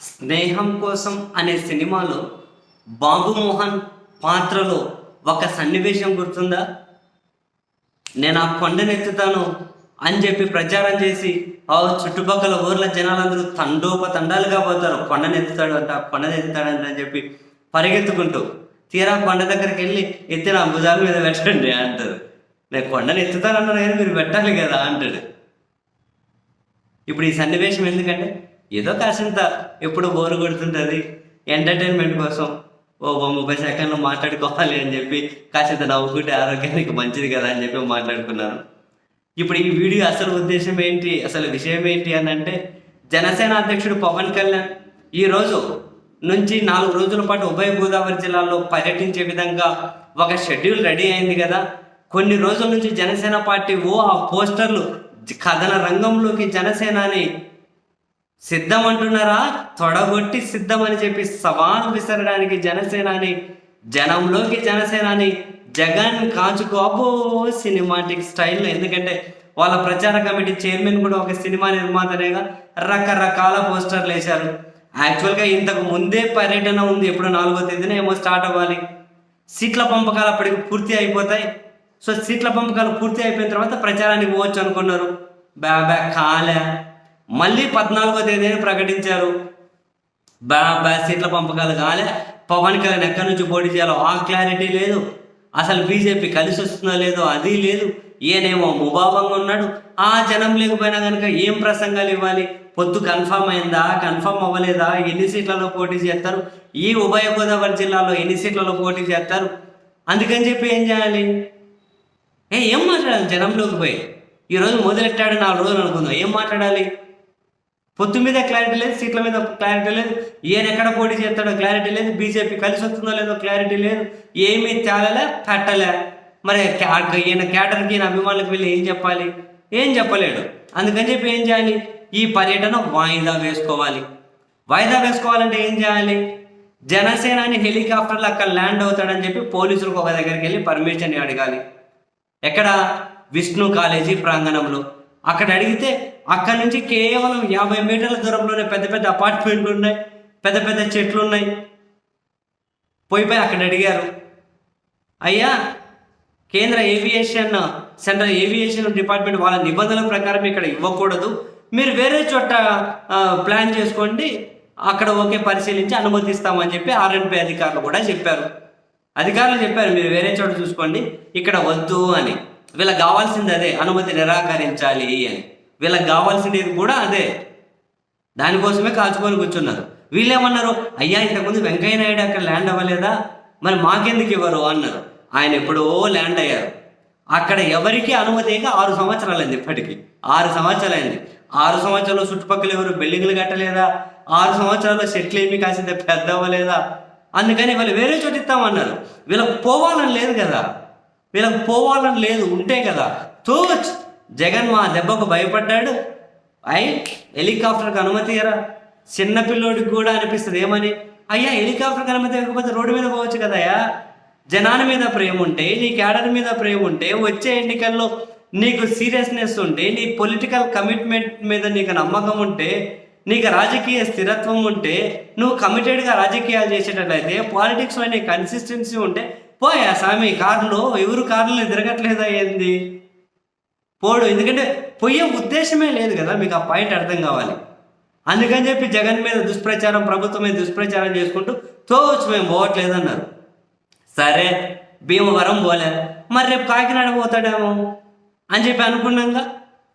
స్నేహం కోసం అనే సినిమాలో బాబుమోహన్ పాత్రలో ఒక సన్నివేశం గుర్తుందా? నేను ఆ కొండనెత్తుతాను అని చెప్పి ప్రచారం చేసి ఆ చుట్టుపక్కల ఊర్ల జనాలందరూ తండోప తండాలుగా పోతారు. కొండనెత్తుతాడు అంట కొండనెత్తుతాడంట అని చెప్పి పరిగెత్తుకుంటూ తీరా కొండ దగ్గరికి వెళ్ళి ఎత్తిన నా భుజాల మీద పెట్టండి అంటారు. నేను కొండను ఎత్తుతానన్నా నేను మీరు పెట్టాలి కదా అంటాడు. ఇప్పుడు ఈ సన్నివేశం ఎందుకంటే ఏదో కాసింత ఎప్పుడు బోరు కొడుతుంటుంది. ఎంటర్టైన్మెంట్ కోసం ఓ ముప్పై సెకండ్లు మాట్లాడుకోవాలి అని చెప్పి కాసింత నవ్వుకుంటే ఆరోగ్యానికి మంచిది కదా అని చెప్పి మాట్లాడుకున్నాను ఇప్పుడు ఈ వీడియో అసలు ఉద్దేశం ఏంటి అసలు విషయం ఏంటి అని అంటే జనసేన అధ్యక్షుడు పవన్ కళ్యాణ్ ఈ రోజు నుంచి నాలుగు రోజుల పాటు ఉభయ గోదావరి జిల్లాలో పర్యటించే విధంగా ఒక షెడ్యూల్ రెడీ అయింది కదా. కొన్ని రోజుల నుంచి జనసేన పార్టీ ఓ ఆ పోస్టర్లు కథన రంగంలోకి జనసేనాని సిద్ధం అంటున్నారా తొడగొట్టి సిద్ధం అని చెప్పి సవాల్ విసరడానికి జనసేనాని జనంలోకి జనసేనాని జగన్ కాచుకోబో సినిమాటిక్ స్టైల్లో. ఎందుకంటే వాళ్ళ ప్రచార కమిటీ చైర్మన్ కూడా ఒక సినిమా నిర్మాతనేగా రకరకాల పోస్టర్లు వేశారు. యాక్చువల్గా ఇంతకు ముందే పర్యటన ఉంది. ఎప్పుడు నాలుగో తేదీన ఏమో స్టార్ట్ అవ్వాలి. సీట్ల పంపకాలు అప్పటికి పూర్తి అయిపోతాయి. సో సీట్ల పంపకాలు పూర్తి అయిపోయిన తర్వాత ప్రచారానికి పోవచ్చు అనుకున్నారు. బ్యా బ్యా కాలే. మళ్ళీ పద్నాలుగో తేదీని ప్రకటించారు. సీట్ల పంపకాలు కాలే. పవన్ కళ్యాణ్ ఎక్కడి నుంచి పోటీ చేయాలో ఆ క్లారిటీ లేదు. అసలు బీజేపీ కలిసి వస్తుందో లేదో అది లేదు. ఈయనేమో ముభావంగా ఉన్నాడు. ఆ జనం లేకపోయినా కనుక ఏం ప్రసంగాలు ఇవ్వాలి? పొత్తు కన్ఫర్మ్ అయిందా? కన్ఫర్మ్ అవ్వలేదా? ఎన్ని సీట్లలో పోటీ చేస్తారు? ఈ ఉభయ గోదావరి జిల్లాలో ఎన్ని సీట్లలో పోటీ చేస్తారు? అందుకని చెప్పి ఏం చేయాలి? ఏ ఏం మాట్లాడాలి? జనంలోకి పోయి. ఈరోజు మొదలెట్టాడు నాలుగు రోజులు అనుకుందాం. ఏం మాట్లాడాలి? పొత్తు మీద క్లారిటీ లేదు సీట్ల మీద క్లారిటీ లేదు. ఈయన ఎక్కడ పోటీ చేస్తాడో క్లారిటీ లేదు. బీజేపీ కలిసి వస్తుందో లేదో క్లారిటీ లేదు. ఏమీ తేలలే పెట్టలే. మరి ఈయన క్యాటర్కి ఈయన అభిమానులకు వెళ్ళి ఏం చెప్పాలి? ఏం చెప్పలేడు. అందుకని చెప్పి ఏం చేయాలి? ఈ పర్యటన వాయిదా వేసుకోవాలి. వాయిదా వేసుకోవాలంటే ఏం చేయాలి? జనసేనాని హెలికాప్టర్లు అక్కడ ల్యాండ్ అవుతాడని చెప్పి పోలీసులకు ఒక దగ్గరికి వెళ్ళి పర్మిషన్ అడగాలి. ఎక్కడ? విష్ణు కాలేజీ ప్రాంగణంలో. అక్కడ అడిగితే అక్కడ నుంచి కేవలం యాభై మీటర్ల దూరంలోనే పెద్ద పెద్ద అపార్ట్మెంట్లు ఉన్నాయి పెద్ద పెద్ద చెట్లు ఉన్నాయి. పోయిపోయి అక్కడ అడిగారు. అయ్యా కేంద్ర ఏవియేషన్ సెంట్రల్ ఏవియేషన్ డిపార్ట్మెంట్ వాళ్ళ నిబంధనల ప్రకారం ఇక్కడ ఇవ్వకూడదు. మీరు వేరే చోట ప్లాన్ చేసుకోండి. అక్కడ ఓకే పరిశీలించి అనుమతిస్తామని చెప్పి ఆర్ఎన్పి అధికారులు కూడా చెప్పారు. అధికారులు చెప్పారు మీరు వేరే చోట చూసుకోండి ఇక్కడ వద్దు అని. వీళ్ళకి కావాల్సింది అదే అనుమతి నిరాకరించాలి అని. వీళ్ళకి కావాల్సింది కూడా అదే. దానికోసమే కాచుకొని కూర్చున్నారు. వీళ్ళేమన్నారు? అయ్యా ఇంతకుముందు వెంకయ్య నాయుడు అక్కడ ల్యాండ్ అవ్వలేదా? మరి మాకెందుకు ఇవ్వరు? అన్నారు. ఆయన ఎప్పుడో ల్యాండ్ అయ్యారు. అక్కడ ఎవరికి అనుమతి ఇక ఆరు సంవత్సరాలు అయింది ఇప్పటికి. ఆరు సంవత్సరాలు అయింది ఆరు సంవత్సరాలు చుట్టుపక్కల ఎవరు బిల్డింగ్లు కట్టలేదా? ఆరు సంవత్సరాల్లో సెటిల్ ఏమి కాసింది పెద్ద అవ్వలేదా? అందుకని వాళ్ళు వేరే చోట ఇస్తామన్నారు. వీళ్ళకి పోవాలని లేదు కదా. వీళ్ళకి పోవాలని లేదు ఉంటే కదా. తోచ్ జగన్ మా దెబ్బకు భయపడ్డాడు. అయి హెలికాప్టర్కి అనుమతి ఇయ్యరా? చిన్న పిల్లోడికి కూడా అనిపిస్తుంది. ఏమని? అయ్యా హెలికాప్టర్కి అనుమతి ఇవ్వకపోతే రోడ్డు మీద పోవచ్చు కదయ్యా జనాల మీద ప్రేమ ఉంటే నీ క్యాడర్ మీద ప్రేమ ఉంటే వచ్చే ఎన్నికల్లో నీకు సీరియస్నెస్ ఉంటే నీ పొలిటికల్ కమిట్మెంట్ మీద నీకు నమ్మకం ఉంటే నీకు రాజకీయ స్థిరత్వం ఉంటే నువ్వు కమిటెడ్గా రాజకీయాలు చేసేటట్లయితే పాలిటిక్స్లో నీ కన్సిస్టెన్సీ ఉంటే పోయా స్వామి కార్లు ఎవరు కార్లు తిరగట్లేదా ఏంది? పోడు ఎందుకంటే పోయే ఉద్దేశమే లేదు కదా మీకు ఆ పాయింట్ అర్థం కావాలి. అందుకని చెప్పి జగన్ మీద దుష్ప్రచారం ప్రభుత్వం మీద దుష్ప్రచారం చేసుకుంటూ తోచు మేము పోవట్లేదన్నారు. సరే భీమవరం పోలే. మరి రేపు కాకినాడ పోతాడేమో అని చెప్పి అనుకున్నాక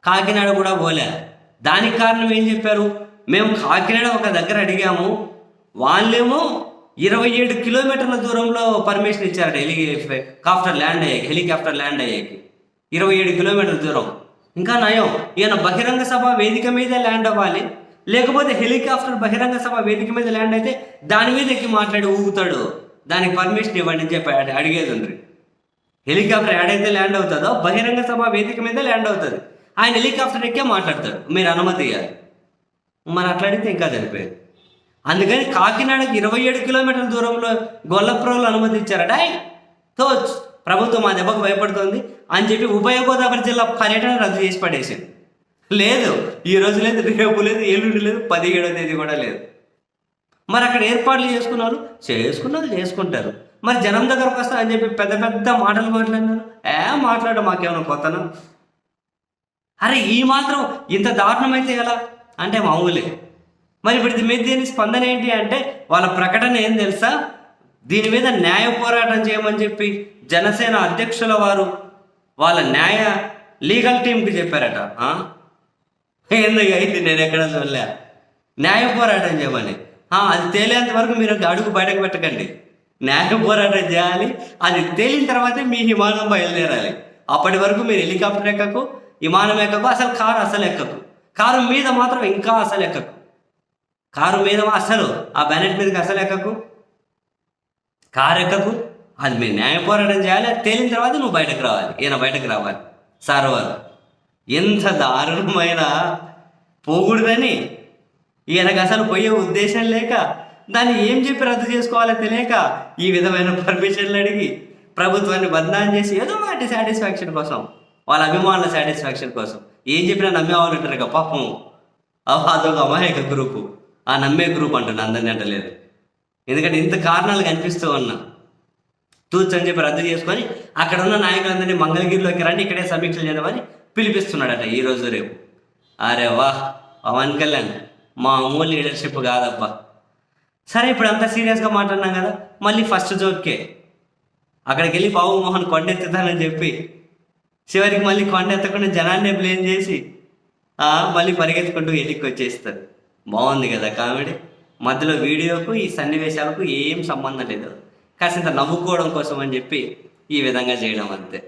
కాకినాడ కూడా పోలే. దానికి కారణం ఏం చెప్పారు? మేము కాకినాడ ఒక దగ్గర అడిగాము. వాళ్ళేమో ఇరవై ఏడు కిలోమీటర్ల దూరంలో పర్మిషన్ ఇచ్చారట హెలికాప్టర్ ల్యాండ్ అయ్యాయి హెలికాప్టర్ ల్యాండ్ అయ్యాకి. ఇరవై ఏడు కిలోమీటర్ల దూరం. ఇంకా నయం ఈయన బహిరంగ సభ వేదిక మీద ల్యాండ్ అవ్వాలి. లేకపోతే హెలికాప్టర్ బహిరంగ సభ వేదిక మీద ల్యాండ్ అయితే దాని మీద ఎక్కి మాట్లాడి ఊగుతాడు. దానికి పర్మిషన్ ఇవ్వండి అని చెప్పి అడిగేది ఉంది హెలికాప్టర్ ఏడైతే ల్యాండ్ అవుతుందో బహిరంగ సభ వేదిక మీద ల్యాండ్ అవుతుంది. ఆయన హెలికాప్టర్ ఎక్కే మాట్లాడతాడు. మీరు అనుమతి ఇవ్వాలి మరి అట్లాడితే ఇంకా సరిపోయేది. అందుకని కాకినాడకి ఇరవై ఏడు కిలోమీటర్ల దూరంలో గొల్లప్రోలు అనుమతి ఇచ్చారట. తో ప్రభుత్వం మా దెబ్బకు భయపడుతుంది అని చెప్పి ఉభయ గోదావరి జిల్లా పర్యటన రద్దు చేసి పడేసింది. లేదు ఈ రోజు లేదు రేపు లేదు ఎల్లుండి లేదు పదిహేడో తేదీ కూడా లేదు. మరి అక్కడ ఏర్పాట్లు చేసుకున్నారు? చేసుకున్నారు చేసుకుంటారు. మరి జనం దగ్గరకు వస్తా అని చెప్పి పెద్ద పెద్ద మాటలు మాట్లాడినారు ఏ మాట్లాడ మాకేమైనా కొత్తనా? అరే ఈ మాత్రం ఇంత దారుణమైతే ఎలా? అంటే మామూలే. మరి ఇప్పుడు ఇది మీద దీని స్పందన ఏంటి అంటే వాళ్ళ ప్రకటన ఏం తెలుసా? దీని మీద న్యాయ పోరాటం చేయమని చెప్పి జనసేన అధ్యక్షుల వారు వాళ్ళ న్యాయ లీగల్ టీంకి చెప్పారట. ఎందుకు అయింది నేను ఎక్కడ చూడలే. న్యాయ పోరాటం చేయమని. అది తేలేంత వరకు మీరు అడుగు బయటకు పెట్టకండి. న్యాయ పోరాటం చేయాలి. అది తేలిన తర్వాతే మీ విమానం బయలుదేరాలి. అప్పటి వరకు మీరు హెలికాప్టర్ ఎక్కకు విమానం ఎక్కకు అసలు కారు అసలు ఎక్కకు. కారు మీద మాత్రం ఇంకా అసలు ఎక్కకు. కారు మీద అసలు ఆ బ్యానెట్ మీదకి అసలు ఎక్కకు. కారెక్కకు అది మీరు న్యాయ పోరాటం చేయాలి అది తేలిన తర్వాత నువ్వు బయటకు రావాలి. ఈయన బయటకు రావాలి. సార్ వారు ఎంత దారుణమైన పోకూడదని ఈయనకు అసలు పోయే ఉద్దేశం లేక దాన్ని ఏం చెప్పి రద్దు చేసుకోవాలో తెలియక ఈ విధమైన పర్మిషన్లు అడిగి ప్రభుత్వాన్ని బదనాం చేసి ఏదో వాటి సాటిస్ఫాక్షన్ కోసం వాళ్ళ అభిమానుల సాటిస్ఫాక్షన్ కోసం ఏం చెప్పినా నమ్మేవాళ్ళు ఉంటారు ఇక పాపం. అవ- అదొక అమాయక గ్రూపు. ఆ నమ్మే గ్రూప్ అంటున్నా అందరినీ అంటలేదు. ఎందుకంటే ఇంత కారణాలు కనిపిస్తూ ఉన్నా. తూచ్ అని చెప్పి రద్దు చేసుకొని అక్కడ ఉన్న నాయకులందరినీ మంగళగిరిలోకి రండి ఇక్కడే సమీక్షలు చేద్దామని పిలిపిస్తున్నాడట ఈ రోజు రేపు. అరే వాహ్ పవన్ కళ్యాణ్ మా అమూల్ లీడర్షిప్ కాదబ్బా. సరే ఇప్పుడు అంత సీరియస్గా మాట్లాడినాం కదా మళ్ళీ ఫస్ట్ జోక్కే. అక్కడికి వెళ్ళి బాబు మోహన్ కొండెత్తుతానని చెప్పి చివరికి మళ్ళీ కొండెత్తకుండా జనాన్నే బ్లేమ్ చేసి మళ్ళీ పరిగెత్తుకుంటూ వెళ్ళికి వచ్చేస్తారు. బాగుంది కదా కామెడీ. మధ్యలో వీడియోకు ఈ సన్నివేశాలకు ఏం సంబంధం లేదు. కాసింత నవ్వుకోవడం కోసం అని చెప్పి ఈ విధంగా చేయడం అంతే.